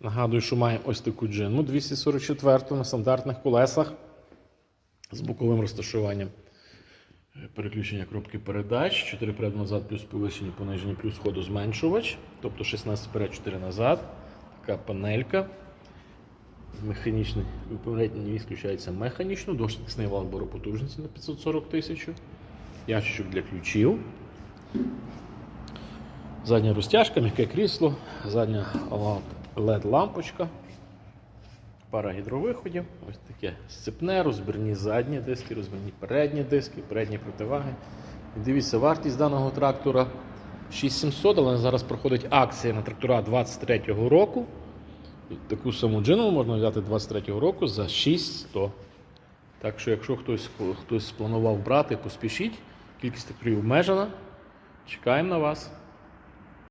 Нагадую, що маємо ось таку джину 244 на стандартних колесах з боковим розташуванням. Переключення кропки передач, 4 вперед назад, плюс повищені, понижені, плюс ходозменшувач, тобто 16 вперед, 4 назад. Така панелька. Механічний передній віз включається механічно, доштовхний вал потужності на 540 тисяч. Ящичок для ключів. Задня розтяжка, м'яке крісло, задня LED-лампочка, пара гідровиходів, ось таке сцепне, розбірні задні диски, розбірні передні диски, передні противаги. Дивіться, вартість даного трактора 6700, але зараз проходить акція на трактора 23-го року. Таку саму джину можна взяти 23-го року за 6100. Так що, якщо хтось, хтось спланував брати, поспішіть. Кількість тракторів обмежена. Чекаємо на вас.